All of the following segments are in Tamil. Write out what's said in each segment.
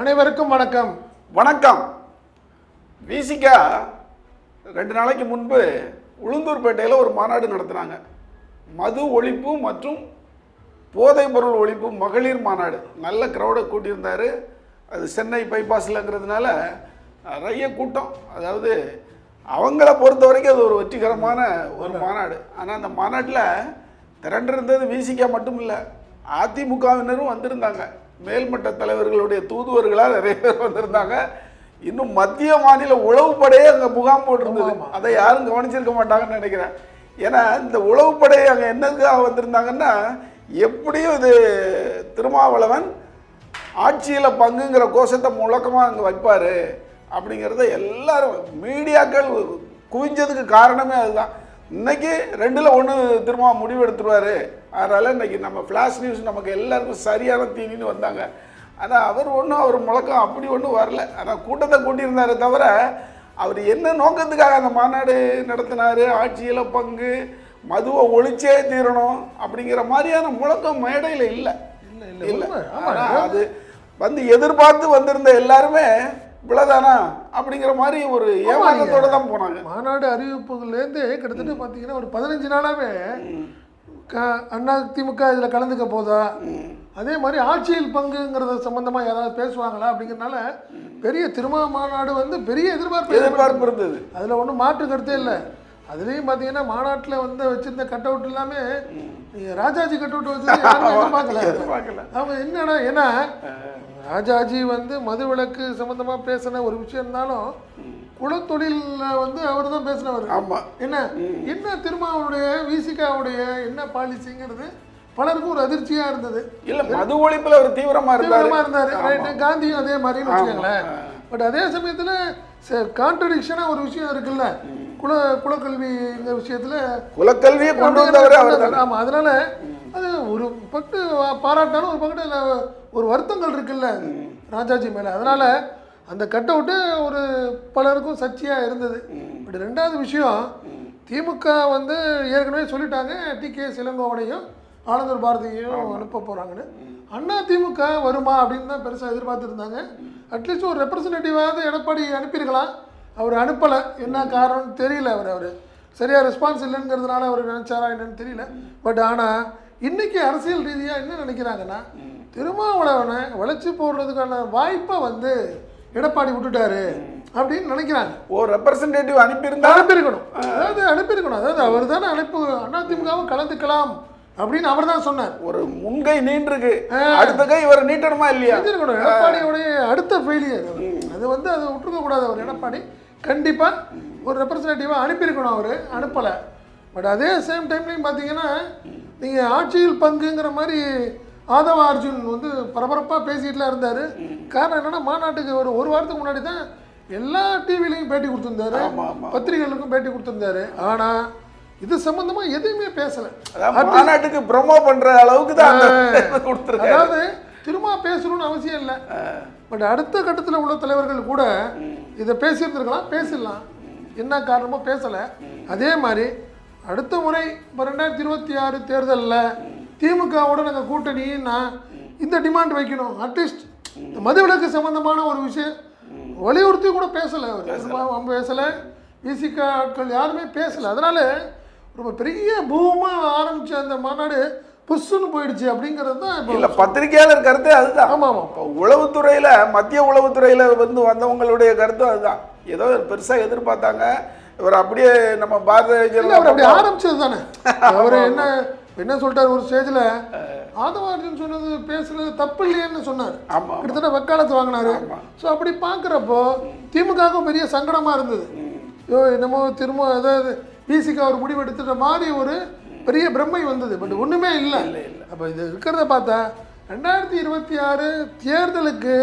அனைவருக்கும் வணக்கம். வணக்கம். விசிகா ரெண்டு நாளைக்கு முன்பு உளுந்தூர்பேட்டையில் ஒரு மாநாடு நடத்துனாங்க. மது ஒழிப்பு மற்றும் போதைப் பொருள் ஒழிப்பு மகளிர் மாநாடு. நல்ல க்ரௌடை கூட்டியிருந்தார். அது சென்னை பைபாஸ்லங்கிறதுனால நிறைய கூட்டம். அதாவது அவங்கள பொறுத்த வரைக்கும் அது ஒரு வெற்றிகரமான ஒரு மாநாடு. ஆனால் அந்த மாநாட்டில் திரண்டிருந்தது விசிகா மட்டும் இல்லை அதிமுகவினரும் வந்திருந்தாங்க. மேல்மட்ட தலைவர்களுடைய தூதுவர்களாக நிறைய பேர் வந்திருந்தாங்க. இன்னும் மத்திய மாநில உளவுப்படையே அங்கே முகாம் போட்டிருந்தது. அதை யாரும் கவனிச்சிருக்க மாட்டாங்கன்னு நினைக்கிறேன். ஏன்னா இந்த உளவுப்படை அங்கே என்னதுக்காக வந்திருந்தாங்கன்னா எப்படியும் இது திருமாவளவன் ஆட்சியில் பங்குங்கிற கோஷத்தை முழக்கமாக அங்கே வைப்பார் அப்படிங்கிறத எல்லாரும் மீடியாக்கள் குவிஞ்சதுக்கு காரணமே அதுதான். இன்னைக்கு ரெண்டில் ஒன்று திரும்ப முடிவு எடுத்துருவாரு. அதனால் இன்னைக்கு நம்ம ஃப்ளாஷ் நியூஸ் நமக்கு எல்லாருக்கும் சரியான தீனின்னு வந்தாங்க. ஆனால் அவர் ஒன்றும் அவர் முழக்கம் அப்படி ஒன்றும் வரல. ஆனால் கூட்டத்தை கூட்டியிருந்தாரே தவிர அவர் என்ன நோக்கத்துக்காக அந்த மாநாடு நடத்தினார் ஆட்சியில் பங்கு மதுவை ஒழிச்சே தீரணும் அப்படிங்கிற மாதிரியான முழக்கம் மேடையில் இல்லை. இல்ல, இல்ல, அது வந்து எதிர்பார்த்து வந்திருந்த எல்லாருமே இவ்வளவுதானா? அப்படிங்கிற மாதிரி ஒரு ஏமாற்றத்தோட தான் போனாங்க. மாநாடு அறிவிப்புலேருந்து கிட்டத்தட்ட பார்த்தீங்கன்னா ஒரு பதினஞ்சு நாளாவே க அண்ணா திமுக இதில் கலந்துக்க போதா? அதே மாதிரி ஆட்சியில் பங்குங்கிறது சம்பந்தமாக யாராவது பேசுவாங்களா அப்படிங்கிறனால பெரிய திருமா மாநாடு வந்து பெரிய எதிர்பார்ப்பு எதிர்பார்ப்பு இருந்தது. அதில் ஒன்றும் மாற்று கருத்தே இல்லை. அதுலேயும் பார்த்தீங்கன்னா மாநாட்டில் வந்து வச்சிருந்த கட் அவுட் எல்லாமே ராஜாஜி கட் அவுட் வச்சு எதிர்பார்க்கல. அவங்க என்னடா ஏன்னா ராஜாஜி வந்து மதுவிலக்கு சம்பந்தமா பேசின ஒரு விஷயம் இருந்தாலும் குலத்தொழில்ல வந்து அவர் தான் பேசினவர். ஆமா. என்ன? என்ன திரும்ப அவருடைய விசிகாவுடைய என்ன பாலிசிங்கிறது பலருக்கும் ஒரு அதிர்ச்சியா இருந்தது. இல்ல மது ஒழிப்புல ஒரு தீவிரமா இருந்தாரு. தீவிரமா இருந்தாரு. ரைட்டு. காந்தியும் அதே மாதிரின்னு வச்சுக்கோங்களேன். பட் அதே சமயத்துல கான்ட்ரடிக்ஷனா ஒரு விஷயம் இருக்குல்ல. குல குலக்கல்வி இந்த விஷயத்துல குலக்கல்வியை கொண்டு வந்தவர் அவர் தானே ஆமா. அதனால அது ஒரு பக்கத்து பாராட்டாலும் ஒரு பக்கத்து அதுல ஒரு வருத்தங்கள் இருக்குல்ல ராஜாஜி மேல. அதனால அந்த கட் அவுட்டு ஒரு பலருக்கும் சர்ச்சையா இருந்தது. பட் ரெண்டாவது விஷயம் திமுக வந்து ஏற்கனவே சொல்லிட்டாங்க டி கே சிலங்கோவனையும் ஆனந்தர் பாரதியையும் அனுப்ப போறாங்கன்னு. அண்ணா திமுக வருமா அப்படின்னு தான் பெருசாக எதிர்பார்த்துருந்தாங்க அட்லீஸ்ட் ஒரு ரெப்ரசன்டேட்டிவாவது எடப்பாடி அனுப்பியிருக்கலாம். அவர் அனுப்பலை. என்ன காரணம்னு தெரியல அவர் அவர். சரியாக ரெஸ்பான்ஸ் இல்லைங்கிறதுனால அவர் நினைச்சாரா என்னன்னு தெரியல. பட் ஆனால் இன்னைக்கு அரசியல் ரீதியாக என்ன நினைக்கிறாங்கன்னா திருமாவளவனை வளைச்சு போடுறதுக்கான வாய்ப்பை வந்து எடப்பாடி விட்டுட்டாரு அப்படின்னு நினைக்கிறாங்க. ஒரு ரெப்ரசன்டேட்டிவ் அனுப்பியிருந்தா? அனுப்பியிருக்கணும். அதாவது அனுப்பியிருக்கணும். அதாவது அவர் தானே அனுப்பு அதிமுகவும் கலந்துக்கலாம் அப்படின்னு அவர் தான் சொன்னார். ஒரு முன்கை நீண்டிருக்கு. அடுத்த கை இவர் நீட்டணுமா இல்லையா? செஞ்சிருக்கணும் எடப்பாடியோடைய அடுத்த ஃபெயிலியர் அது வந்து அதை விட்டுருக்க கூடாது அவர். எடப்பாடி கண்டிப்பாக ஒரு ரெப்ரசன்டேட்டிவாக அனுப்பியிருக்கணும் அவர். அனுப்பலை. பட் அதே சேம் டைம்லையும் பார்த்தீங்கன்னா நீங்கள் ஆட்சியில் பங்குங்கிற மாதிரி ஆதவ அர்ஜுன் வந்து பரபரப்பாக பேசிட்டுலாம் இருந்தார். காரணம் என்னன்னா மாநாட்டுக்கு ஒரு ஒரு வாரத்துக்கு முன்னாடி தான் எல்லா டிவிலையும் பேட்டி கொடுத்துருந்தாரு. பத்திரிகைகளுக்கும் பேட்டி கொடுத்துருந்தாரு. ஆனால் இது சம்பந்தமா எதுவுமே பேசலை. மாநாட்டுக்கு ப்ரொமோ பண்ற அளவுக்கு தான் அதாவது திரும்ப பேசணும்னு அவசியம் இல்லை. பட் அடுத்த கட்டத்தில் உள்ள தலைவர்கள் கூட இதை பேசியிருந்திருக்கலாம் பேசிடலாம். என்ன காரணமோ பேசலை. அதே மாதிரி அடுத்த முறை இப்போ ரெண்டாயிரத்தி இருபத்தி ஆறு தேர்தலில் திமுகவோட நாங்கள் கூட்டணின்னா இந்த டிமாண்ட் வைக்கணும். அட்லீஸ்ட் இந்த மதுவிலக்கு சம்பந்தமான ஒரு விஷயம் வலியுறுத்தி கூட பேசலை அவர். பேசலை. விசிக ஆட்கள் யாருமே பேசலை. அதனால ரொம்ப பெரிய பூமாக ஆரம்பிச்ச அந்த மாநாடு புஷ்ஷுன்னு போயிடுச்சு அப்படிங்கிறது தான் இப்போ இல்ல பத்திரிகையாளர் கருத்தே அதுதான். ஆமாம் ஆமாம் இப்போ உளவுத்துறையில மத்திய உளவுத்துறையில வந்து வந்தவங்களுடைய கருத்தும் அதுதான். ஏதோ பெருசா எதிர்பார்த்தாங்க. இவர் அப்படியே நம்ம இல்ல அவர் அப்படி ஆரம்பிச்சது தானே. அவர் என்ன என்ன சொல்லிட்டார் ஒரு ஸ்டேஜில் ஆதவார்ஜுன் சொன்னது பேசுனது தப்பு இல்லையேன்னு சொன்னார். கிட்டத்தட்ட வக்காலத்து வாங்கினாரு. ஸோ அப்படி பார்க்குறப்போ திமுகவுக்கும் பெரிய சங்கடமா இருந்தது. ஐயோ என்னமோ திரும்ப அதாவது பிசிக்கு அவர் முடிவு எடுத்துட்ட மாதிரி ஒரு பெரிய பிரம்மை வந்தது. பட் ஒண்ணுமே இல்லை. அப்போ இது இருக்கிறத பார்த்தா ரெண்டாயிரத்தி இருபத்தி ஆறு தேர்தலுக்கு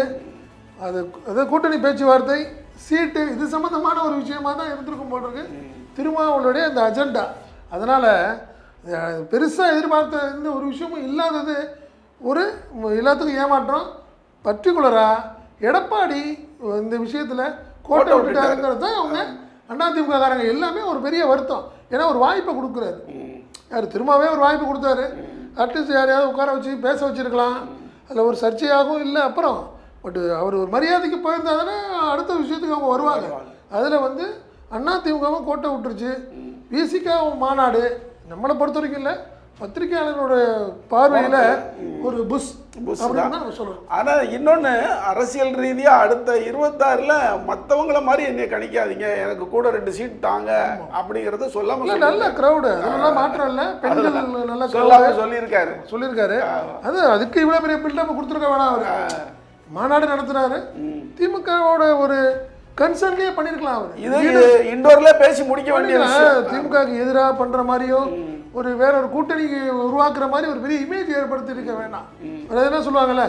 அது அது கூட்டணி பேச்சுவார்த்தை சீட்டு இது சம்பந்தமான ஒரு விஷயமா தான் இருந்திருக்கும் போல் இருக்கு. திருமாவளுடைய அந்த அஜெண்டா அதனால் பெருசாக எதிர்பார்த்த எந்த ஒரு விஷயமும் இல்லாதது ஒரு எல்லாத்துக்கும் ஏமாற்றம். பர்டிகுலராக எடப்பாடி இந்த விஷயத்தில் கோட்டை விட்டுட்டாருங்கிறது தான் அவங்க அதிமுக காரங்க எல்லாமே ஒரு பெரிய வருத்தம். ஏன்னா ஒரு வாய்ப்பை கொடுக்குறாரு. யார் திரும்பவே ஒரு வாய்ப்பு கொடுத்தாரு. அட்லீஸ்ட் யாரையாவது உட்கார வச்சு பேச வச்சிருக்கலாம். அதில் ஒரு சர்ச்சையாகவும் இல்லை. அப்புறம் பட் அவர் ஒரு மரியாதைக்கு போயிருந்தாங்கன்னா அடுத்த விஷயத்துக்கு அவங்க வருவாங்க. அதில் வந்து அண்ணா திமுகவும் கோட்டை விட்டுருச்சு. விசிகா மாநாடு நம்மளை பொறுத்த வரைக்கும் இல்லை. பத்திரிகையாளர்களோட பார்வையில் ஒரு புஷ் புஷ் சொல்லணும். ஆனா இன்னொன்னு அரசியல் ரீதியா அடுத்த இருபத்தாறுல மத்தவங்கள மாதிரி என்னை கணிக்காதீங்க. எனக்கு கூட ரெண்டு சீட் தாங்க அப்படிங்கறத சொல்லாம இல்லை நல்ல. க்ரௌடு அதெல்லாம் மாற்றம் இல்லை. பெண்கள் நல்ல சொல்லாம crowd. சொல்லியிருக்காரு. சொல்லியிருக்காரு அது அதுக்கு இவ்வளோ பெரிய பில்டப் கொடுத்துருக்க வேணாம் அவர். மாநாடு நடத்துனாரு திமுகவோட ஒரு கன்சர்ன்லேயே பண்ணியிருக்கலாம் அவர். இது இண்டோர்ல பேசி முடிக்க வேண்டிய திமுகவுக்கு எதிராக பண்ற மாதிரியும் ஒரு வேற ஒரு கூட்டணி உருவாக்குற மாதிரி ஒரு பெரிய இமேஜ் ஏற்படுத்தி இருக்க வேண்டாம் அது என்ன சொல்லுவாங்கல்ல?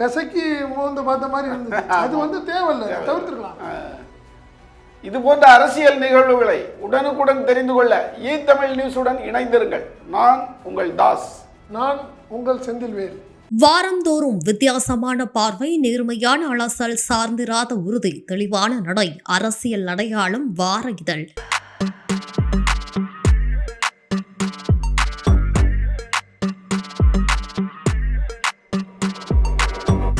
கசக்கி மோந்து பார்த்த மாதிரி இருந்துச்சு அது வந்து தேவையில்லை. தவிர்த்துருக்கலாம் இது போன்ற அரசியல் நிகழ்வுகளை உடனுக்குடன் தெரிந்து கொள்ள ஈ தமிழ் நியூஸுடன் இணைந்திருங்கள். நான் உங்கள் தாஸ். நான் உங்கள் செந்தில்வேல். வாரந்தோறும் வித்தியாசமான பார்வை நேர்மையான அலசல் சார்ந்திராத உறுதி தெளிவான நடை அரசியல் அடையாளம் வார இதழ்.